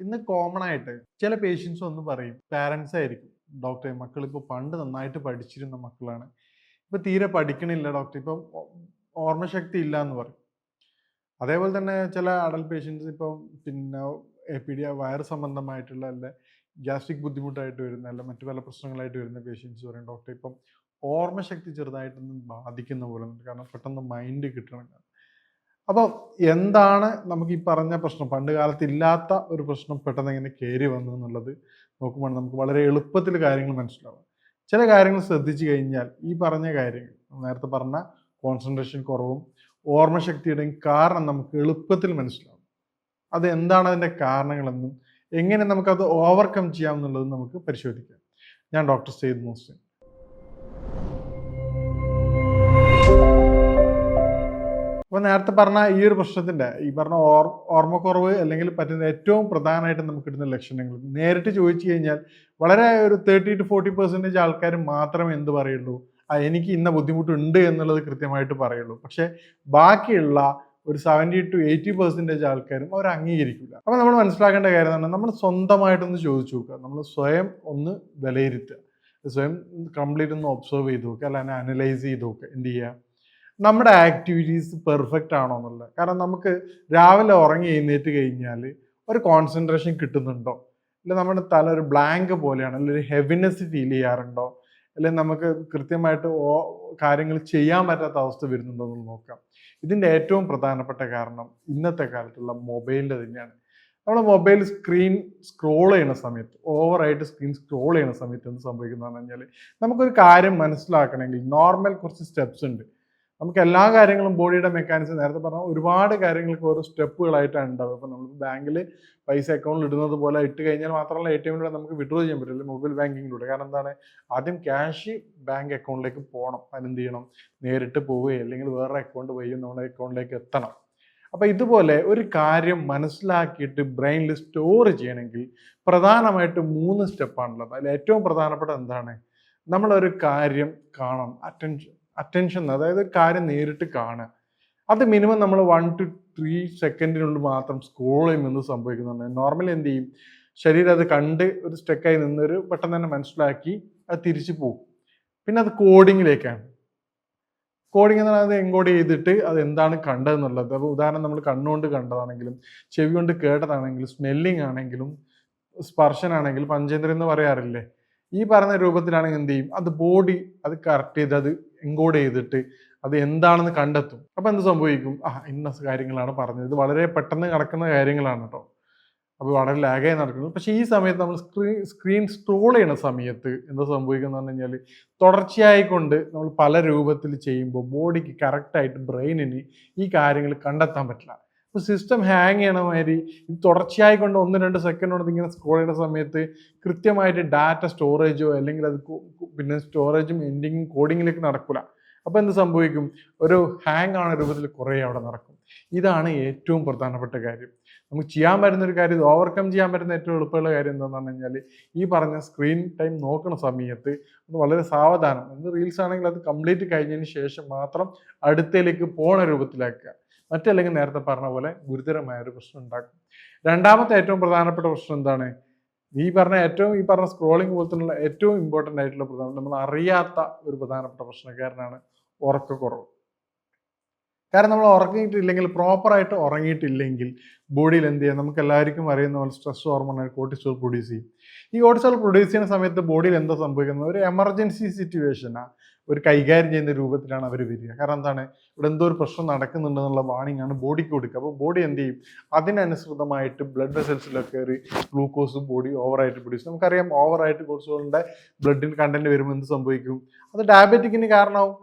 ഇന്ന് കോമൺ ആയിട്ട് ചില പേഷ്യൻസ് ഒന്ന് പറയും പാരൻസ് ആയിരിക്കും. ഡോക്ടറെ മക്കൾ ഇപ്പോൾ പണ്ട് നന്നായിട്ട് പഠിച്ചിരുന്ന മക്കളാണ്. ഇപ്പൊ തീരെ പഠിക്കണില്ല ഡോക്ടർ ഇപ്പം ഓർമ്മശക്തി ഇല്ല എന്ന് പറയും. അതേപോലെ തന്നെ ചില അടൽ പേഷ്യൻസ് ഇപ്പം പിന്നെ എപ്പിഡിയ വയർ സംബന്ധമായിട്ടുള്ള അല്ല ഗ്യാസ്ട്രിക് ബുദ്ധിമുട്ടായിട്ട് വരുന്ന അല്ല മറ്റു പല പ്രശ്നങ്ങളായിട്ട് വരുന്ന പേഷ്യൻസ് പറയും. ഡോക്ടർ ഇപ്പം ഓർമ്മശക്തി ചെറുതായിട്ടൊന്നും ബാധിക്കുന്ന പോലെ കാരണം പെട്ടെന്ന് മൈൻഡ് കിട്ടണം. അപ്പോൾ എന്താണ് നമുക്ക് ഈ പറഞ്ഞ പ്രശ്നം? പണ്ട് കാലത്ത് ഇല്ലാത്ത ഒരു പ്രശ്നം പെട്ടെന്ന് എങ്ങനെ കയറി വന്നു എന്നുള്ളത് നോക്കുമ്പോൾ നമുക്ക് വളരെ എളുപ്പത്തിൽ കാര്യങ്ങൾ മനസ്സിലാവും. ചില കാര്യങ്ങൾ ശ്രദ്ധിച്ചു കഴിഞ്ഞാൽ ഈ പറഞ്ഞ കാര്യങ്ങൾ നേരത്തെ പറഞ്ഞ കോൺസെൻട്രേഷൻ കുറവും ഓർമ്മശക്തിയുടെയും കാരണം നമുക്ക് എളുപ്പത്തിൽ മനസ്സിലാവും. അത് എന്താണ് അതിന്റെ കാരണങ്ങളെന്നും എങ്ങനെ നമുക്കത് ഓവർകം ചെയ്യാം നമുക്ക് പരിശോധിക്കാം. ഞാൻ ഡോക്ടർ സെയ്ദ് മുസ്ലിം അപ്പോൾ നേരത്തെ പറഞ്ഞ ഈ ഒരു പ്രശ്നത്തിന്റെ ഈ പറഞ്ഞ ഓർ ഓർമ്മക്കുറവ് അല്ലെങ്കിൽ പറ്റുന്ന ഏറ്റവും പ്രധാനമായിട്ട് നമുക്ക് കിട്ടുന്ന ലക്ഷണങ്ങൾ. നേരിട്ട് ചോദിച്ചു കഴിഞ്ഞാൽ വളരെ ഒരു തേർട്ടി ടു ഫോർട്ടി പെർസെന്റേജ് ആൾക്കാർ മാത്രമേ എന്ത് പറയുള്ളൂ? ആ എനിക്ക് ഇന്ന ബുദ്ധിമുട്ടുണ്ട് എന്നുള്ളത് കൃത്യമായിട്ട് പറയുള്ളൂ. പക്ഷെ ബാക്കിയുള്ള ഒരു സെവന്റി ടു എയ്റ്റി പെർസെന്റേജ് ആൾക്കാരും അവർ അംഗീകരിക്കില്ല അപ്പോൾ നമ്മൾ മനസ്സിലാക്കേണ്ട കാര്യം എന്താണ്? നമ്മൾ സ്വന്തമായിട്ടൊന്ന് ചോദിച്ചു നോക്കുക. നമ്മൾ സ്വയം ഒന്ന് വിലയിരുത്തുക. സ്വയം കംപ്ലീറ്റ് ഒന്ന് ഒബ്സർവ് ചെയ്ത് നോക്കുക. അല്ലെങ്കിൽ അനലൈസ് ചെയ്ത് നോക്കുക. എന്ത് ചെയ്യുക? നമ്മുടെ ആക്ടിവിറ്റീസ് പെർഫെക്റ്റ് ആണോ എന്നുള്ളത് കാരണം നമുക്ക് രാവിലെ ഉറങ്ങി എഴുന്നേറ്റ് കഴിഞ്ഞാൽ ഒരു കോൺസെൻട്രേഷൻ കിട്ടുന്നുണ്ടോ? അല്ലെ നമ്മുടെ തല ഒരു ബ്ലാങ്ക് പോലെയാണ് അല്ലെങ്കിൽ ഒരു ഹെവിനെസ് ഫീൽ ചെയ്യാറുണ്ടോ? അല്ലെങ്കിൽ നമുക്ക് കൃത്യമായിട്ട് ഓ കാര്യങ്ങൾ ചെയ്യാൻ പറ്റാത്ത അവസ്ഥ വരുന്നുണ്ടോ എന്ന് നോക്കാം. ഇതിന്റെ ഏറ്റവും പ്രധാനപ്പെട്ട കാരണം ഇന്നത്തെ കാലത്തുള്ള മൊബൈലിന്റെ തന്നെയാണ്. നമ്മൾ മൊബൈൽ സ്ക്രീൻ സ്ക്രോൾ ചെയ്യുന്ന സമയത്ത് ഓവറായിട്ട് സ്ക്രീൻ സ്ക്രോൾ ചെയ്യുന്ന സമയത്ത് എന്ത് സംഭവിക്കുന്നതെന്ന് പറഞ്ഞാൽ നമുക്കൊരു കാര്യം മനസ്സിലാക്കണമെങ്കിൽ നോർമൽ കുറച്ച് സ്റ്റെപ്സ് ഉണ്ട്. നമുക്ക് എല്ലാ കാര്യങ്ങളും ബോഡിയുടെ മെക്കാനിസം നേരത്തെ പറഞ്ഞ ഒരുപാട് കാര്യങ്ങൾക്ക് ഓരോ സ്റ്റെപ്പുകളായിട്ടാണ് ഉണ്ടാവുക. അപ്പോൾ നമ്മൾ ബാങ്കിൽ പൈസ അക്കൗണ്ടിൽ ഇടുന്നത് പോലെ ഇട്ട് കഴിഞ്ഞാൽ മാത്രമല്ല എ ടി എമ്മിലൂടെ നമുക്ക് വിഡ്രോ ചെയ്യാൻ പറ്റില്ല മൊബൈൽ ബാങ്കിങ്ങിലൂടെ കാരണം എന്താണ്? ആദ്യം ക്യാഷ് ബാങ്ക് അക്കൗണ്ടിലേക്ക് പോകണം അതിനെന്ത് ചെയ്യണം? നേരിട്ട് പോവുകയോ അല്ലെങ്കിൽ വേറെ അക്കൗണ്ട് വഴിയും നമ്മുടെ അക്കൗണ്ടിലേക്ക് എത്തണം. അപ്പോൾ ഇതുപോലെ ഒരു കാര്യം മനസ്സിലാക്കിയിട്ട് ബ്രെയിനിൽ സ്റ്റോർ ചെയ്യണമെങ്കിൽ പ്രധാനമായിട്ട് മൂന്ന് സ്റ്റെപ്പാണുള്ളത് അതിൽ ഏറ്റവും പ്രധാനപ്പെട്ട എന്താണ്? നമ്മളൊരു കാര്യം കാണണം. അറ്റൻഷൻ അറ്റൻഷൻ അതായത് ഒരു കാര്യം നേരിട്ട് കാണുക. അത് മിനിമം നമ്മൾ വൺ ടു ത്രീ സെക്കൻഡിനുള്ളിൽ മാത്രം സ്ക്രോൾ ചെയ്യുമെന്ന് സംഭവിക്കുന്നുണ്ട് നോർമലി എന്ത് ചെയ്യും? ശരീരം അത് കണ്ട് ഒരു സ്റ്റെക്കായി നിന്നൊരു പെട്ടെന്ന് തന്നെ മനസ്സിലാക്കി അത് തിരിച്ചു പോകും. പിന്നെ അത് കോഡിങ്ങിലേക്കാണ് കോഡിംഗ് എന്ന് പറയുന്നത് എൻകോഡ് ചെയ്തിട്ട് അത് എന്താണ് കണ്ടതെന്നുള്ളത്. അപ്പോൾ ഉദാഹരണം നമ്മൾ കണ്ണുകൊണ്ട് കണ്ടതാണെങ്കിലും ചെവി കൊണ്ട് കേട്ടതാണെങ്കിലും സ്മെല്ലിംഗ് ആണെങ്കിലും സ്പർശനാണെങ്കിലും പഞ്ചേന്ദ്രം എന്ന് പറയാറില്ലേ? ഈ പറയുന്ന രൂപത്തിലാണെങ്കിൽ എന്ത് ചെയ്യും? അത് ബോഡി അത് കറക്റ്റ് ചെയ്ത് അത് എൻകോഡ് ചെയ്തിട്ട് അത് എന്താണെന്ന് കണ്ടെത്തും. അപ്പൊ എന്ത് സംഭവിക്കും? ആ ഇന്ന കാര്യങ്ങളാണ് പറഞ്ഞത്. ഇത് വളരെ പെട്ടെന്ന് നടക്കുന്ന കാര്യങ്ങളാണ് കേട്ടോ അപ്പോൾ വളരെ ലാഗായി നടക്കുന്നത് പക്ഷേ ഈ സമയത്ത് നമ്മൾ സ്ക്രീൻ സ്ക്രീൻ സ്ക്രോൾ ചെയ്യുന്ന സമയത്ത് എന്താ സംഭവിക്കുന്നത് പറഞ്ഞു കഴിഞ്ഞാൽ തുടർച്ചയായി കൊണ്ട് നമ്മൾ പല രൂപത്തിൽ ചെയ്യുമ്പോൾ ബോഡിക്ക് കറക്റ്റായിട്ട് ബ്രെയിനിന് ഈ കാര്യങ്ങൾ കണ്ടെത്താൻ പറ്റില്ല. സിസ്റ്റം ഹാങ് ചെയ്യണ മാതിരി ഇത് തുടർച്ചയായി കൊണ്ട് ഒന്ന് രണ്ട് സെക്കൻഡ് കൊണ്ട് ഇങ്ങനെ സ്ക്രോൾ ചെയ്യുന്ന സമയത്ത് കൃത്യമായിട്ട് ഡാറ്റ സ്റ്റോറേജോ അല്ലെങ്കിൽ അത് പിന്നെ സ്റ്റോറേജും എൻഡിങ്ങും കോഡിങ്ങിലേക്ക് നടക്കില്ല അപ്പോൾ എന്ത് സംഭവിക്കും? ഒരു ഹാങ് ആണ് രൂപത്തിൽ കുറേ അവിടെ നടക്കും. ഇതാണ് ഏറ്റവും പ്രധാനപ്പെട്ട കാര്യം. നമുക്ക് ചെയ്യാൻ പറ്റുന്ന ഒരു കാര്യം ഓവർകം ചെയ്യാൻ പറ്റുന്ന ഏറ്റവും എളുപ്പമുള്ള കാര്യം എന്താണെന്ന് കഴിഞ്ഞാൽ ഈ പറഞ്ഞ സ്ക്രീൻ ടൈം നോക്കുന്ന സമയത്ത് ഒന്ന് വളരെ സാവധാനം. എന്ത് റീൽസ് ആണെങ്കിൽ അത് കംപ്ലീറ്റ് കഴിഞ്ഞതിന് ശേഷം മാത്രം അടുത്തേക്ക് പോണ രൂപത്തിലാക്കുക. മറ്റല്ലെങ്കിൽ നേരത്തെ പറഞ്ഞ പോലെ ഗുരുതരമായ ഒരു പ്രശ്നം ഉണ്ടാക്കും. രണ്ടാമത്തെ ഏറ്റവും പ്രധാനപ്പെട്ട പ്രശ്നം എന്താണ്? ഈ പറഞ്ഞ ഏറ്റവും ഈ പറഞ്ഞ സ്ക്രോളിംഗ് പോലത്തുള്ള ഏറ്റവും ഇമ്പോർട്ടന്റ് ആയിട്ടുള്ള പ്രധാന നമ്മൾ അറിയാത്ത ഒരു പ്രധാനപ്പെട്ട പ്രശ്നക്കാരനാണ് ഉറക്കക്കുറവ്. കാരണം നമ്മൾ ഉറങ്ങിയിട്ടില്ലെങ്കിൽ പ്രോപ്പറായിട്ട് ഉറങ്ങിയിട്ടില്ലെങ്കിൽ ബോഡിയിൽ എന്ത് ചെയ്യാം? നമുക്ക് എല്ലാവർക്കും അറിയുന്ന പോലെ സ്ട്രെസ് ഹോർമോൺ കോർട്ടിസോൾ പ്രൊഡ്യൂസ് ചെയ്യും. ഈ കോർട്ടിസോൾ പ്രൊഡ്യൂസ് ചെയ്യുന്ന സമയത്ത് ബോഡിയിൽ എന്താ സംഭവിക്കുന്നത്? ഒരു എമർജൻസി സിറ്റുവേഷനാണ് ഒരു കൈകാര്യം ചെയ്യുന്ന രൂപത്തിലാണ് അവർ വരിക. കാരണം എന്താണ്? ഇവിടെ എന്തോ ഒരു പ്രശ്നം നടക്കുന്നുണ്ടെന്നുള്ള വാണിംഗ് ആണ് ബോഡിക്ക് കൊടുക്കുക. അപ്പോൾ ബോഡി എന്ത് ചെയ്യും? അതിനനുസൃതമായിട്ട് ബ്ലഡ് വെസൽസിലൊക്കെ കയറി ഗ്ലൂക്കോസ് ബോഡി ഓവറായിട്ട് പ്രൊഡ്യൂസ് നമുക്കറിയാം ഓവറായിട്ട് കോഴ്സുകളുടെ ബ്ലഡിൽ കണ്ടന്റ് വരുമ്പോൾ എന്ത് സംഭവിക്കും? അത് ഡയബറ്റിക്കിന് കാരണമാവും.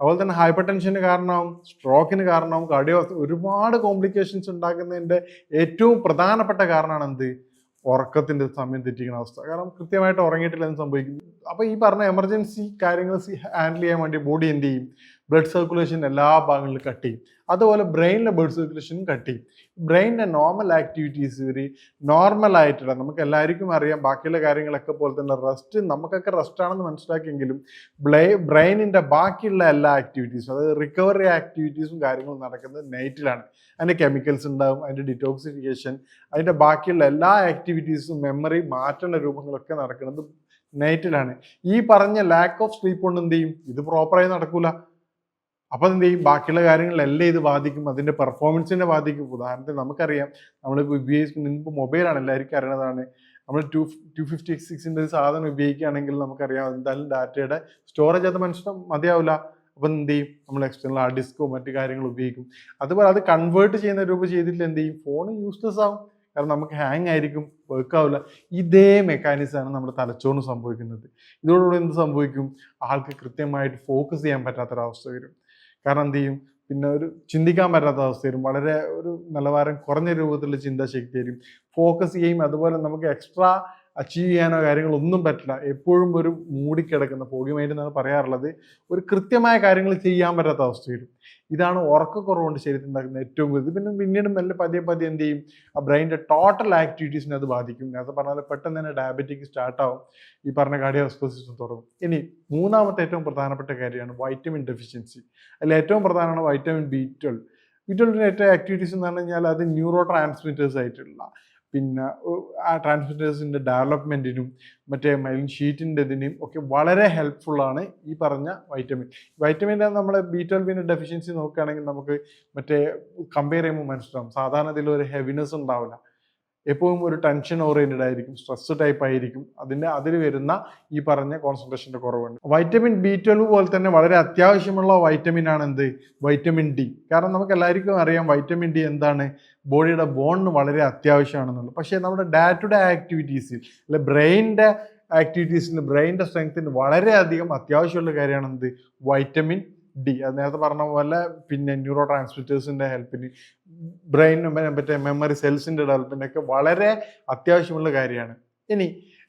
അതുപോലെ തന്നെ ഹൈപ്പർ ടെൻഷന് കാരണമാവും. സ്ട്രോക്കിന് കാരണമാവും. കാർഡിയോ ഒരുപാട് കോംപ്ലിക്കേഷൻസ് ഉണ്ടാക്കുന്നതിന്റെ ഏറ്റവും പ്രധാനപ്പെട്ട കാരണമാണ് എന്ത്? ഉറക്കത്തിന്റെ സമയം തെറ്റിക്കുന്ന അവസ്ഥ. കാരണം കൃത്യമായിട്ട് ഉറങ്ങിയിട്ടില്ല എന്ന് സംഭവിക്കും? അപ്പോൾ ഈ പറഞ്ഞ എമർജൻസി കാര്യങ്ങൾ ഹാൻഡിൽ ചെയ്യാൻ വേണ്ടി ബോഡി എന്ത് ചെയ്യും? ബ്ലഡ് സർക്കുലേഷൻ എല്ലാ ഭാഗങ്ങളിലും കട്ട് ചെയ്യും. അതുപോലെ ബ്രെയിനിലെ ബ്ലഡ് സർക്കുലേഷനും കട്ട് ചെയ്യും. ബ്രെയിനിന്റെ നോർമൽ ആക്ടിവിറ്റീസ് ഒരു നോർമൽ ആയിട്ടുള്ള നമുക്ക് എല്ലാവർക്കും അറിയാം ബാക്കിയുള്ള കാര്യങ്ങളൊക്കെ പോലെ തന്നെ റെസ്റ്റ് നമുക്കൊക്കെ റെസ്റ്റ് ആണെന്ന് മനസ്സിലാക്കിയെങ്കിലും ബ്ലേ ബ്രെയിനിന്റെ ബാക്കിയുള്ള എല്ലാ ആക്ടിവിറ്റീസും അതായത് റിക്കവറി ആക്ടിവിറ്റീസും കാര്യങ്ങളും നടക്കുന്നത് നൈറ്റിലാണ് അതിന്റെ കെമിക്കൽസ് ഉണ്ടാവും അതിന്റെ ഡിറ്റോക്സിഫിക്കേഷൻ അതിന്റെ ബാക്കിയുള്ള എല്ലാ ആക്ടിവിറ്റീസും മെമ്മറി മാറ്റുന്ന രൂപങ്ങളൊക്കെ നടക്കുന്നത് നൈറ്റിലാണ് ഈ പറഞ്ഞ ലാക്ക് ഓഫ് സ്ലീപ്പ് കൊണ്ട് എന്ത് ചെയ്യും? ഇത് പ്രോപ്പറായി നടക്കൂല. അപ്പൊ എന്ത് ചെയ്യും? ബാക്കിയുള്ള കാര്യങ്ങളിലല്ലേ ഇത് ബാധിക്കും. അതിന്റെ പെർഫോമൻസിനെ ബാധിക്കും. ഉദാഹരണത്തിന് നമുക്കറിയാം നമ്മളിപ്പോൾ ഉപയോഗിക്കുന്ന ഇന്നിപ്പോൾ മൊബൈലാണ് എല്ലാവർക്കും അറിയണതാണ് നമ്മൾ ടു ടു ഫിഫ്റ്റി സിക്സിന്റെ സാധനം ഉപയോഗിക്കുകയാണെങ്കിൽ നമുക്കറിയാം എന്തായാലും ഡാറ്റയുടെ സ്റ്റോറേജ് അത് മനുഷ്യന് മതിയാവില്ല. അപ്പം എന്ത് ചെയ്യും? നമ്മൾ എക്സ്റ്റേണൽ ഹാർഡ് ഡിസ്കോ മറ്റു കാര്യങ്ങൾ ഉപയോഗിക്കും. അതുപോലെ അത് കൺവേർട്ട് ചെയ്യുന്ന രൂപ ചെയ്തിട്ട് എന്ത് ചെയ്യും? ഫോൺ യൂസ്ലെസ് ആവും. കാരണം നമുക്ക് ഹാങ് ആയിരിക്കും വർക്ക് ആവില്ല. ഇതേ മെക്കാനിസം ആണ് നമ്മുടെ തലച്ചോറിന് സംഭവിക്കുന്നത്. ഇതോടുകൂടി എന്ത് സംഭവിക്കും? ആൾക്ക് കൃത്യമായിട്ട് ഫോക്കസ് ചെയ്യാൻ പറ്റാത്തൊരവസ്ഥ വരും. കാരണം എന്ത് ചെയ്യും? പിന്നെ ഒരു ചിന്തിക്കാൻ പറ്റാത്ത അവസ്ഥ വരും. വളരെ ഒരു നിലവാരം കുറഞ്ഞ രൂപത്തിലുള്ള ചിന്താശക്തി വരും. ഫോക്കസ് ചെയ്യും അതുപോലെ നമുക്ക് എക്സ്ട്രാ അച്ചീവ് ചെയ്യാനോ കാര്യങ്ങളൊന്നും പറ്റില്ല. എപ്പോഴും ഒരു മൂടിക്കിടക്കുന്ന പോകി മൈൻഡ് എന്നാണ് പറയാറുള്ളത്. ഒരു കൃത്യമായ കാര്യങ്ങൾ ചെയ്യാൻ പറ്റാത്ത അവസ്ഥ വരും ഇതാണ് ഉറക്കക്കുറവുകൊണ്ട് ശരീരത്തിൽ ഉണ്ടാക്കുന്ന ഏറ്റവും കൂടുതൽ. പിന്നെ പിന്നീട് മെല്ലെ പതിയെ പതിയെ എന്ത് ചെയ്യും? ആ ബ്രെയിന്റെ ടോട്ടൽ ആക്ടിവിറ്റീസിനെ അത് ബാധിക്കും. നേരത്തെ പറഞ്ഞാൽ പെട്ടെന്ന് തന്നെ ഡയബറ്റിക് സ്റ്റാർട്ടാവും ഈ പറഞ്ഞ കാർഡിയോസ്പോസിസം തുടങ്ങും. ഇനി മൂന്നാമത്തെ ഏറ്റവും പ്രധാനപ്പെട്ട കാര്യമാണ് വൈറ്റമിൻ ഡെഫിഷ്യൻസി അതിൽ ഏറ്റവും പ്രധാനമാണ് വൈറ്റമിൻ ബി ട്വൽവ് ട്വൽവിന്റെ ഏറ്റവും ആക്ടിവിറ്റീസ് എന്ന് പറഞ്ഞു കഴിഞ്ഞാൽ അത് ന്യൂറോ ട്രാൻസ്മിറ്റേഴ്സ് ആയിട്ടുള്ള പിന്നെ ആ ട്രാൻസ്മിറ്റേഴ്സിന്റെ ഡെവലപ്മെന്റിനും മറ്റേ മൈലിൻ ഷീറ്റിന്റെ ഇതിനും ഒക്കെ വളരെ ഹെൽപ്ഫുള്ളാണ് ഈ പറഞ്ഞ വൈറ്റമിൻ വൈറ്റമിന്റെ നമ്മൾ ബി ട്വൽവിന്റെ ഡെഫിഷ്യൻസി നോക്കുകയാണെങ്കിൽ നമുക്ക് മറ്റേ കമ്പയർ ചെയ്യുമ്പോൾ മനസ്സിലാവും. സാധാരണ ഇതിൽ ഒരു ഹെവിനെസ് ഉണ്ടാവില്ല. എപ്പോഴും ഒരു ടെൻഷൻ ഓറിയന്റഡ് ആയിരിക്കും സ്ട്രെസ് ടൈപ്പ് ആയിരിക്കും. അതിന്റെ അതിൽ വരുന്ന ഈ പറഞ്ഞ കോൺസെൻട്രേഷന്റെ കുറവുണ്ട്. വൈറ്റമിൻ ബി ട്വൽവ് പോലെ തന്നെ വളരെ അത്യാവശ്യമുള്ള വൈറ്റമിൻ ആണ് എന്ത്? വൈറ്റമിൻ ഡി കാരണം നമുക്ക് എല്ലാവർക്കും അറിയാം വൈറ്റമിൻ ഡി എന്താണ്? ബോഡിയുടെ ബോണിന് വളരെ അത്യാവശ്യമാണെന്നുള്ളത്. പക്ഷേ നമ്മുടെ ഡേ ടു ഡേ ആക്ടിവിറ്റീസിൽ അല്ലെ ബ്രെയിനിന്റെ ആക്ടിവിറ്റീസിൽ ബ്രെയിനിന്റെ സ്ട്രെങ്ത്തിന് വളരെയധികം അത്യാവശ്യമുള്ള കാര്യമാണ് എന്ത്? Vitamin D. അത് നേരത്തെ പറഞ്ഞ പോലെ പിന്നെ ന്യൂറോ ട്രാൻസ്മിറ്റേഴ്സിന്റെ ഹെൽപ്പിന് ബ്രെയിനും മറ്റേ മെമ്മറി സെൽസിന്റെ ഡെവലപ്മെന്റ് ഒക്കെ വളരെ അത്യാവശ്യമുള്ള കാര്യമാണ്. ഇനി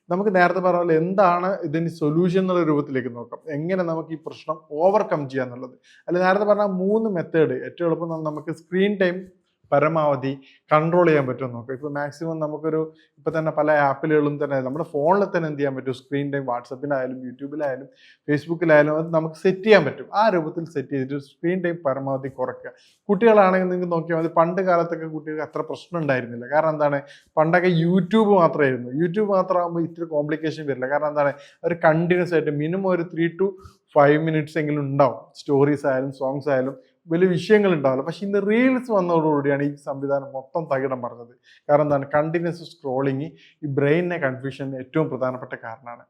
നമുക്ക് നേരത്തെ പറഞ്ഞ പോലെ എന്താണ് ഇതിന് സൊല്യൂഷൻ എന്നുള്ള രൂപത്തിലേക്ക് നോക്കാം. എങ്ങനെ നമുക്ക് ഈ പ്രശ്നം ഓവർകം ചെയ്യാന്നുള്ളത്. അല്ല നേരത്തെ പറഞ്ഞ മൂന്ന് മെത്തേഡ് ഏറ്റവും എളുപ്പം നമുക്ക് സ്ക്രീൻ ടൈം പരമാവധി കൺട്രോൾ ചെയ്യാൻ പറ്റുമെന്ന് നോക്കാം ഇപ്പോൾ മാക്സിമം നമുക്കൊരു ഇപ്പോൾ തന്നെ പല ആപ്പിലുകളും തന്നെ നമ്മുടെ ഫോണിൽ തന്നെ എന്ത് ചെയ്യാൻ പറ്റും? സ്ക്രീൻ ടൈം വാട്സപ്പിലായാലും യൂട്യൂബിലായാലും ഫേസ്ബുക്കിലായാലും അത് നമുക്ക് സെറ്റ് ചെയ്യാൻ പറ്റും. ആ രൂപത്തിൽ സെറ്റ് ചെയ്തിട്ട് സ്ക്രീൻ ടൈം പരമാവധി കുറയ്ക്കുക. കുട്ടികളാണെങ്കിൽ നിങ്ങൾക്ക് നോക്കിയാൽ മതി പണ്ട് കാലത്തൊക്കെ കുട്ടികൾക്ക് അത്ര പ്രശ്നം ഉണ്ടായിരുന്നില്ല. കാരണം എന്താണ്? പണ്ടൊക്കെ യൂട്യൂബ് മാത്രമായിരുന്നു. യൂട്യൂബ് മാത്രമാകുമ്പോൾ ഇത്തിരി കോംപ്ലിക്കേഷൻ വരില്ല. കാരണം എന്താണ്? അവർ കണ്ടിന്യൂസ് ആയിട്ട് മിനിമം ഒരു ത്രീ ടു ഫൈവ് മിനിറ്റ്സ് എങ്കിലും ഉണ്ടാവും. സ്റ്റോറീസ് ആയാലും സോങ്സ് ആയാലും വലിയ വിഷയങ്ങൾ ഉണ്ടാവില്ല പക്ഷെ ഇന്ന് റീൽസ് വന്നതോടുകൂടിയാണ് ഈ സംവിധാനം മൊത്തം തകിടം പറഞ്ഞത് കാരണം എന്താണ്? കണ്ടിന്യൂസ് സ്ക്രോളിങ് ഈ ബ്രെയിനിനെ കൺഫ്യൂഷൻ ഏറ്റവും പ്രധാനപ്പെട്ട കാരണമാണ്.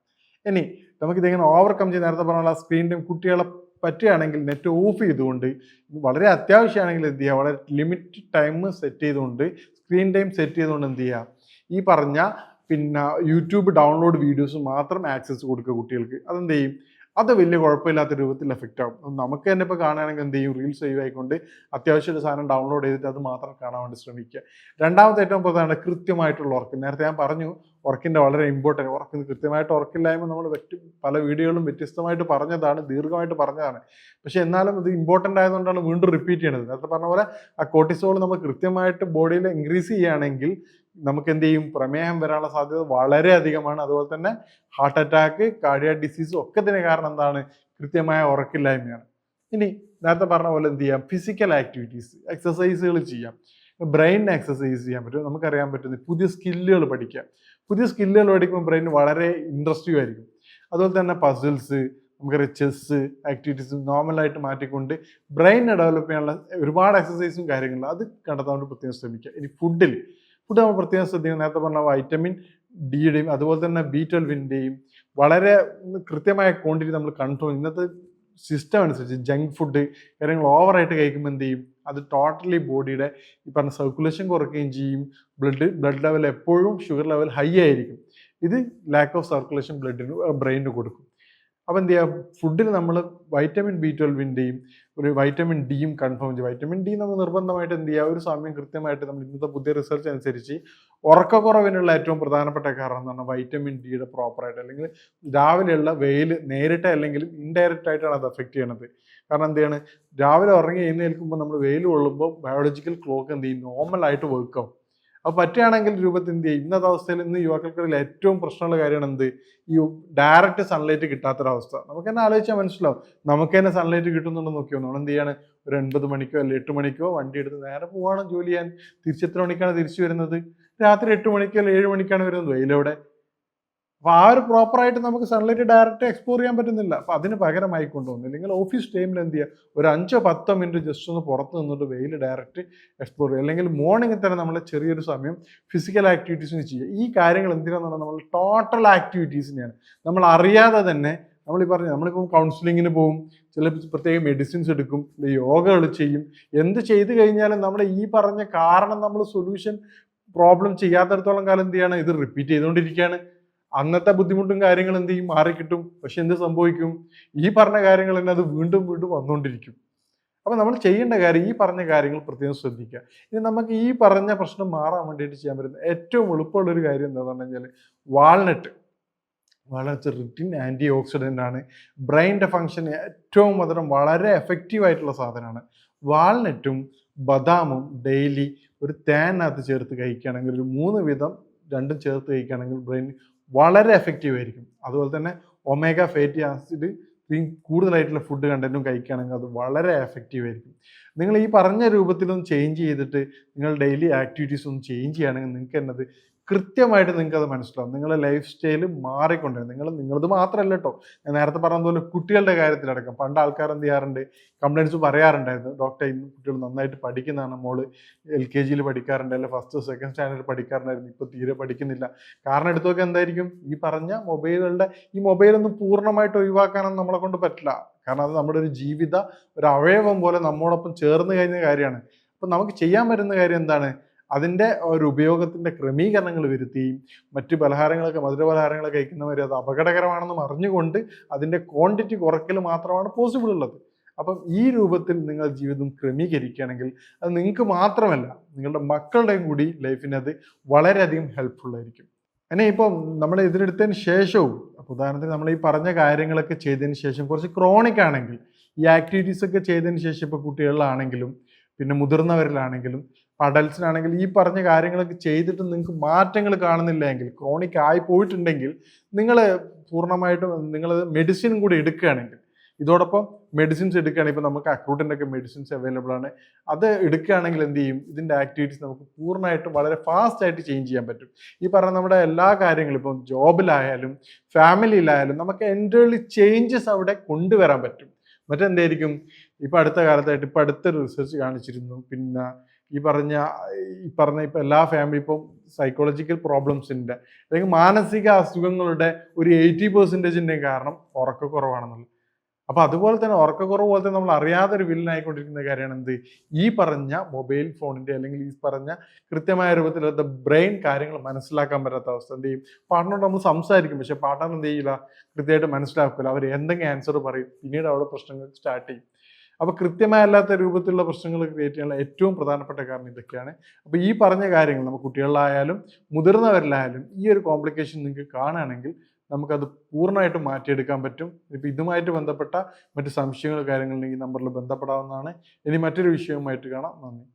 ഇനി നമുക്കിതെങ്ങനെ ഓവർകം ചെയ്ത് നേരത്തെ പറഞ്ഞ സ്ക്രീൻ ടൈം കുട്ടികളെ പറ്റുകയാണെങ്കിൽ നെറ്റ് ഓഫ് ചെയ്തുകൊണ്ട് വളരെ അത്യാവശ്യമാണെങ്കിൽ എന്ത് ചെയ്യുക വളരെ ലിമിറ്റ് ടൈം സെറ്റ് ചെയ്തുകൊണ്ട് സ്ക്രീൻ ടൈം സെറ്റ് ചെയ്തുകൊണ്ട് എന്ത് ചെയ്യുക ഈ പറഞ്ഞ പിന്നെ യൂട്യൂബ് ഡൗൺലോഡ് വീഡിയോസ് മാത്രം ആക്സസ് കൊടുക്കുക കുട്ടികൾക്ക്. അതെന്ത് ചെയ്യും? അത് വലിയ കുഴപ്പമില്ലാത്ത രൂപത്തിൽ എഫക്റ്റ് ആവും. നമുക്ക് തന്നെ ഇപ്പോൾ കാണുകയാണെങ്കിൽ എന്ത് ചെയ്യും? റീൽസ് ചെയ്യുമായിക്കൊണ്ട് അത്യാവശ്യം ഒരു സാധനം ഡൗൺലോഡ് ചെയ്തിട്ട് അത് മാത്രം കാണാൻ വേണ്ടി ശ്രമിക്കുക. രണ്ടാമത്തെ ഏറ്റവും പ്രധാനമാണ് കൃത്യമായിട്ടുള്ള ഉറക്കം നേരത്തെ ഞാൻ പറഞ്ഞു ഉറക്കിന്റെ വളരെ ഇമ്പോർട്ടന്റ് ഉറക്കിന് കൃത്യമായിട്ട് ഉറക്കില്ലായ്മ നമ്മൾ വ്യക്തി പല വീഡിയോകളും വ്യത്യസ്തമായിട്ട് പറഞ്ഞതാണ് ദീർഘമായിട്ട് പറഞ്ഞതാണ്. പക്ഷെ എന്നാലും ഇത് ഇമ്പോർട്ടന്റ് ആയതുകൊണ്ടാണ് വീണ്ടും റിപ്പീറ്റ് ചെയ്യണത്. നേരത്തെ പറഞ്ഞ പോലെ ആ കോർട്ടിസോൾ നമ്മൾ കൃത്യമായിട്ട് ബോഡിയിൽ ഇൻക്രീസ് ചെയ്യുകയാണെങ്കിൽ നമുക്ക് എന്ത് ചെയ്യും? പ്രമേഹം വരാനുള്ള സാധ്യത വളരെ അധികമാണ്. അതുപോലെ തന്നെ ഹാർട്ട് അറ്റാക്ക് കാർഡിയ ഡിസീസ് ഒക്കെ തന്നെ കാരണം എന്താണ്? കൃത്യമായ ഉറക്കില്ലായ്മയാണ്. ഇനി നേരത്തെ പറഞ്ഞ പോലെ എന്ത് ചെയ്യാം? ഫിസിക്കൽ ആക്ടിവിറ്റീസ് എക്സസൈസുകൾ ചെയ്യാം. ബ്രെയിൻ എക്സസൈസ് ചെയ്യാൻ പറ്റും. നമുക്കറിയാൻ പറ്റുന്നത് പുതിയ സ്കില്ലുകൾ പഠിക്കാം. പുതിയ സ്കില്ലുകൾ പഠിക്കുമ്പോൾ ബ്രെയിൻ വളരെ ഇൻട്രസ്റ്റീവ് ആയിരിക്കും. അതുപോലെ തന്നെ പസിൽസ് നമുക്കറിയാം ചെസ്സ് ആക്ടിവിറ്റീസ് നോർമലായിട്ട് മാറ്റിക്കൊണ്ട് ബ്രെയിനെ ഡെവലപ്പ് ചെയ്യാനുള്ള ഒരുപാട് എക്സസൈസും കാര്യങ്ങളും അത് കണ്ടെത്താൻ വേണ്ടി പ്രത്യേകം ശ്രമിക്കുക. ഇനി ഫുഡിൽ ഫുഡ് നമ്മൾ പ്രത്യേകം ശ്രദ്ധിക്കണം. നേരത്തെ പറഞ്ഞ വൈറ്റമിൻ ഡിയുടെയും അതുപോലെ തന്നെ ബി ട്വൽവിന്റെയും വളരെ കൃത്യമായ ക്വാണ്ടിറ്റി നമ്മൾ കൺട്രോൾ ഇന്നത്തെ സിസ്റ്റം അനുസരിച്ച് ജങ്ക് ഫുഡ് കാര്യങ്ങൾ ഓവറായിട്ട് കഴിക്കുമ്പോൾ എന്ത് ചെയ്യും? അത് ടോട്ടലി ബോഡിയുടെ ഈ പറഞ്ഞ സർക്കുലേഷൻ കുറയ്ക്കുകയും ചെയ്യും. ബ്ലഡ് ബ്ലഡ് ലെവൽ എപ്പോഴും ഷുഗർ ലെവൽ ഹൈ ആയിരിക്കും. ഇത് ലാക്ക് ഓഫ് സർക്കുലേഷൻ ബ്ലഡിന് ബ്രെയിനിന് കൊടുക്കും. അപ്പോൾ എന്ത് ചെയ്യുക ഫുഡിൽ നമ്മൾ വൈറ്റമിൻ ബി ട്വൽവിന്റെയും ഒരു വൈറ്റമിൻ ഡിയും കൺഫേം ചെയ്യും. വൈറ്റമിൻ ഡി നമ്മൾ നിർബന്ധമായിട്ട് എന്ത് ചെയ്യുക ഒരു സമയം കൃത്യമായിട്ട് നമ്മൾ ഇന്നത്തെ പുതിയ റിസർച്ച് അനുസരിച്ച് ഉറക്കക്കുറവിനുള്ള ഏറ്റവും പ്രധാനപ്പെട്ട കാരണം എന്ന് പറഞ്ഞാൽ വൈറ്റമിൻ ഡിയുടെ പ്രോപ്പറായിട്ട് അല്ലെങ്കിൽ രാവിലെയുള്ള വെയിൽ നേരിട്ട് അല്ലെങ്കിൽ ഇൻഡയറക്റ്റ് ആയിട്ടാണ് അത് എഫക്റ്റ് ചെയ്യണത്. കാരണം എന്ത് രാവിലെ ഉറങ്ങി എഴുന്നേൽക്കുമ്പോൾ നമ്മൾ വെയിൽ കൊള്ളുമ്പോൾ ബയോളജിക്കൽ ക്ലോക്ക് എന്ത് ചെയ്യും? നോർമൽ ആയിട്ട് വർക്ക് ആവും. അപ്പോൾ പറ്റുകയാണെങ്കിൽ രൂപത്തിൽ എന്ത് ചെയ്യും? ഇന്നത്തെ അവസ്ഥയിൽ ഇന്ന് യുവാക്കൾക്കിടയിൽ ഏറ്റവും പ്രശ്നമുള്ള കാര്യമാണ് എന്ത്? ഈ ഡയറക്റ്റ് സൺലൈറ്റ് കിട്ടാത്തൊരവസ്ഥ. നമുക്ക് തന്നെ ആലോചിച്ചാൽ മനസ്സിലാവും. നമുക്ക് തന്നെ സൺലൈറ്റ് കിട്ടുന്നുണ്ടെന്ന് നോക്കിയോ? നമ്മൾ എന്ത് ചെയ്യാണ്? ഒരു എൺപത് മണിക്കോ അല്ലെങ്കിൽ എട്ട് മണിക്കോ വണ്ടി എടുത്ത് നേരെ പോവാണ് ജോലി ചെയ്യാൻ. തിരിച്ചെത്ര മണിക്കാണ് തിരിച്ചു വരുന്നത്? രാത്രി എട്ട് മണിക്കോ അല്ലെങ്കിൽ ഏഴ് മണിക്കാണ് വരുന്നത്? വെയിലവിടെ? അപ്പോൾ ആ ഒരു പ്രോപ്പറായിട്ട് നമുക്ക് സൺലൈറ്റ് ഡയറക്റ്റ് എക്സ്പ്ലോർ ചെയ്യാൻ പറ്റുന്നില്ല. അപ്പോൾ അതിന് പകരമായി കൊണ്ടുവന്നു. അല്ലെങ്കിൽ ഓഫീസ് ടൈമിൽ എന്ത് ചെയ്യുക ഒരു അഞ്ചോ പത്തോ മിനിറ്റ് ജസ്റ്റ് ഒന്ന് പുറത്ത് നിന്നിട്ട് വെയിൽ ഡയറക്റ്റ് എക്സ്പ്ലോർ ചെയ്യുക. അല്ലെങ്കിൽ മോർണിംഗിൽ തന്നെ നമ്മൾ ചെറിയൊരു സമയം ഫിസിക്കൽ ആക്ടിവിറ്റീസിന് ചെയ്യുക. ഈ കാര്യങ്ങൾ എന്തിനാണെന്ന് നമ്മൾ ടോട്ടൽ ആക്ടിവിറ്റീസിനെയാണ് നമ്മൾ അറിയാതെ തന്നെ നമ്മൾ ഈ പറഞ്ഞു നമ്മളിപ്പം കൗൺസിലിങ്ങിന് പോകും ചില പ്രത്യേക മെഡിസിൻസ് എടുക്കും. യോഗകൾ ചെയ്യും. എന്ത് ചെയ്തു കഴിഞ്ഞാലും നമ്മുടെ ഈ പറഞ്ഞ കാരണം നമ്മൾ സൊല്യൂഷൻ പ്രോബ്ലം ചെയ്യാത്തടത്തോളം കാലം എന്ത് ചെയ്യാണ്? ഇത് റിപ്പീറ്റ് ചെയ്തുകൊണ്ടിരിക്കുകയാണ്. അന്നത്തെ ബുദ്ധിമുട്ടും കാര്യങ്ങളും എന്ത് ചെയ്യും? മാറിക്കിട്ടും. പക്ഷെ എന്ത് സംഭവിക്കും? ഈ പറഞ്ഞ കാര്യങ്ങൾ തന്നെ അത് വീണ്ടും വീണ്ടും വന്നുകൊണ്ടിരിക്കും അപ്പൊ നമ്മൾ ചെയ്യേണ്ട കാര്യം ഈ പറഞ്ഞ കാര്യങ്ങൾ പ്രത്യേകം ശ്രദ്ധിക്കുക. ഇനി നമുക്ക് ഈ പറഞ്ഞ പ്രശ്നം മാറാൻ വേണ്ടിയിട്ട് ചെയ്യാൻ പറ്റുന്ന ഏറ്റവും എളുപ്പമുള്ള ഒരു കാര്യം എന്താണെന്ന് പറഞ്ഞു കഴിഞ്ഞാൽ വാൾനട്ട്. വാൾനട്ട് റിട്ടിൻ ആന്റി ഓക്സിഡന്റ് ആണ്. ബ്രെയിന്റെ ഫങ്ഷൻ ഏറ്റവും മധുരം വളരെ എഫക്റ്റീവ് ആയിട്ടുള്ള സാധനമാണ്. വാൾനട്ടും ബദാമും ഡെയിലി ഒരു തേനകത്ത് ചേർത്ത് കഴിക്കുകയാണെങ്കിൽ ഒരു മൂന്ന് വിധം രണ്ടും ചേർത്ത് കഴിക്കുകയാണെങ്കിൽ ബ്രെയിൻ വളരെ എഫക്റ്റീവ് ആയിരിക്കും. അതുപോലെ തന്നെ ഒമേഗ ഫാറ്റി ആസിഡ് കൂടുതലായിട്ടുള്ള ഫുഡ് കണ്ടന്റും കഴിക്കുകയാണെങ്കിൽ അത് വളരെ എഫക്റ്റീവ് ആയിരിക്കും. നിങ്ങൾ ഈ പറഞ്ഞ രൂപത്തിലൊന്ന് ചേഞ്ച് ചെയ്തിട്ട് നിങ്ങൾ ഡെയിലി ആക്ടിവിറ്റീസ് ഒന്ന് ചേഞ്ച് ചെയ്യുകയാണെങ്കിൽ നിങ്ങൾക്ക് എന്നത് കൃത്യമായിട്ട് നിങ്ങൾക്ക് അത് മനസ്സിലാവും. നിങ്ങളുടെ ലൈഫ് സ്റ്റൈൽ മാറിക്കൊണ്ടിരുന്നു നിങ്ങൾ നിങ്ങളത് മാത്രമല്ല കേട്ടോ ഞാൻ നേരത്തെ പറഞ്ഞ പോലെ കുട്ടികളുടെ കാര്യത്തിലടക്കം. പണ്ട് ആൾക്കാർ എന്ത് ചെയ്യാറുണ്ട്? കംപ്ലൈന്റ്സ് പറയാറുണ്ടായിരുന്നു. ഡോക്ടർ ഇന്ന് കുട്ടികൾ നന്നായിട്ട് പഠിക്കുന്നതാണ് മോൾ. എൽ കെ ജിയിൽ പഠിക്കാറുണ്ട്. അല്ലെങ്കിൽ ഫസ്റ്റ് സെക്കൻഡ് സ്റ്റാൻഡേർഡ് പഠിക്കാറുണ്ടായിരുന്നു. ഇപ്പോൾ തീരെ പഠിക്കുന്നില്ല. കാരണം എടുത്തൊക്കെ എന്തായിരിക്കും? ഈ പറഞ്ഞ മൊബൈലുകളുടെ ഈ മൊബൈലൊന്നും പൂർണമായിട്ട് ഒഴിവാക്കാനൊന്നും നമ്മളെ കൊണ്ട് പറ്റില്ല. കാരണം അത് നമ്മുടെ ഒരു ജീവിത ഒരു അവയവം പോലെ നമ്മോടൊപ്പം ചേർന്ന് കഴിഞ്ഞ കാര്യമാണ്. അപ്പം നമുക്ക് ചെയ്യാൻ പറ്റുന്ന കാര്യം എന്താണ്? അതിന്റെ ഒരു ഉപയോഗത്തിന്റെ ക്രമീകരണങ്ങൾ വരുത്തുകയും മറ്റ് പലഹാരങ്ങളൊക്കെ മധുര പലഹാരങ്ങളൊക്കെ കഴിക്കുന്നവർ അത് അപകടകരമാണെന്നും അറിഞ്ഞുകൊണ്ട് അതിന്റെ ക്വാണ്ടിറ്റി കുറയ്ക്കൽ മാത്രമാണ് പോസിബിൾ ഉള്ളത്. അപ്പം ഈ രൂപത്തിൽ നിങ്ങൾ ജീവിതം ക്രമീകരിക്കുകയാണെങ്കിൽ അത് നിങ്ങൾക്ക് മാത്രമല്ല നിങ്ങളുടെ മക്കളുടെയും കൂടി ലൈഫിന് അത് വളരെയധികം ഹെൽപ്ഫുൾ ആയിരിക്കും. അങ്ങനെ ഇപ്പം നമ്മൾ ഇതിനെടുത്തതിന് ശേഷവും ഉദാഹരണത്തിന് നമ്മൾ ഈ പറഞ്ഞ കാര്യങ്ങളൊക്കെ ചെയ്തതിന് ശേഷം കുറച്ച് ക്രോണിക് ആണെങ്കിൽ ഈ ആക്ടിവിറ്റീസ് ഒക്കെ ചെയ്തതിന് ശേഷം ഇപ്പോൾ കുട്ടികളിലാണെങ്കിലും പിന്നെ മുതിർന്നവരിലാണെങ്കിലും അഡൽസിനാണെങ്കിൽ ഈ പറഞ്ഞ കാര്യങ്ങളൊക്കെ ചെയ്തിട്ട് നിങ്ങൾക്ക് മാറ്റങ്ങൾ കാണുന്നില്ല എങ്കിൽ ക്രോണിക് ആയി പോയിട്ടുണ്ടെങ്കിൽ നിങ്ങൾ പൂർണമായിട്ടും നിങ്ങൾ മെഡിസിൻ കൂടി എടുക്കുകയാണെങ്കിൽ ഇതോടൊപ്പം മെഡിസിൻസ് എടുക്കുകയാണെങ്കിൽ ഇപ്പം നമുക്ക് അക്രൂട്ടിന്റെ ഒക്കെ മെഡിസിൻസ് അവൈലബിൾ ആണ്. അത് എടുക്കുകയാണെങ്കിൽ എന്ത് ചെയ്യും? ഇതിന്റെ ആക്ടിവിറ്റീസ് നമുക്ക് പൂർണമായിട്ടും വളരെ ഫാസ്റ്റ് ആയിട്ട് ചേഞ്ച് ചെയ്യാൻ പറ്റും. ഈ പറഞ്ഞ നമ്മുടെ എല്ലാ കാര്യങ്ങളും ഇപ്പം ജോബിലായാലും ഫാമിലിയിലായാലും നമുക്ക് എന്റർലി ചേഞ്ചസ് അവിടെ കൊണ്ടുവരാൻ പറ്റും. മറ്റെന്തായിരിക്കും? ഇപ്പം അടുത്ത കാലത്തായിട്ട് ഇപ്പം അടുത്തൊരു റിസർച്ച് കാണിച്ചിരുന്നു. പിന്നെ ഈ പറഞ്ഞ ഈ പറഞ്ഞ ഇപ്പം എല്ലാ ഫാമിലി ഇപ്പം സൈക്കോളജിക്കൽ പ്രോബ്ലംസിന്റെ അല്ലെങ്കിൽ മാനസിക അസുഖങ്ങളുടെ ഒരു എയ്റ്റി പെർസെന്റേജിന്റെ കാരണം ഉറക്കക്കുറവാണെന്നുള്ളത് അപ്പോൾ അതുപോലെ തന്നെ ഉറക്കക്കുറവ് പോലെ തന്നെ നമ്മൾ അറിയാതെ ഒരു വില്ലനായിക്കൊണ്ടിരിക്കുന്ന കാര്യമാണ് എന്ത്? ഈ പറഞ്ഞ മൊബൈൽ ഫോണിന്റെ അല്ലെങ്കിൽ ഈ പറഞ്ഞ കൃത്യമായ രൂപത്തിലുള്ള ബ്രെയിൻ കാര്യങ്ങൾ മനസ്സിലാക്കാൻ പറ്റാത്ത അവസ്ഥ. എന്ത് ചെയ്യും? പാർട്ട്ണറോട് നമ്മൾ സംസാരിക്കും. പക്ഷെ പാർട്ട്ണർ എന്ത് ചെയ്യില്ല? കൃത്യമായിട്ട് മനസ്സിലാക്കില്ല അവർ എന്തെങ്കിലും ആൻസർ പറയും. പിന്നീട് അവിടെ പ്രശ്നങ്ങൾ സ്റ്റാർട്ട് ചെയ്യും. അപ്പോൾ കൃത്യമായല്ലാത്ത രൂപത്തിലുള്ള പ്രശ്നങ്ങൾ ക്രിയേറ്റ് ചെയ്യാനുള്ള ഏറ്റവും പ്രധാനപ്പെട്ട കാരണം ഇതൊക്കെയാണ്. അപ്പോൾ ഈ പറഞ്ഞ കാര്യങ്ങൾ നമ്മൾ കുട്ടികളിലായാലും മുതിർന്നവരിലായാലും ഈ ഒരു കോംപ്ലിക്കേഷൻ നിങ്ങൾക്ക് കാണുകയാണെങ്കിൽ നമുക്കത് പൂർണമായിട്ട് മാറ്റിയെടുക്കാൻ പറ്റും. ഇപ്പം ഇതുമായിട്ട് ബന്ധപ്പെട്ട മറ്റ് സംശയങ്ങൾ ഈ നമ്പറിൽ ബന്ധപ്പെടാവുന്നതാണ്. ഇനി മറ്റൊരു വിഷയവുമായിട്ട് കാണാം. നന്ദി.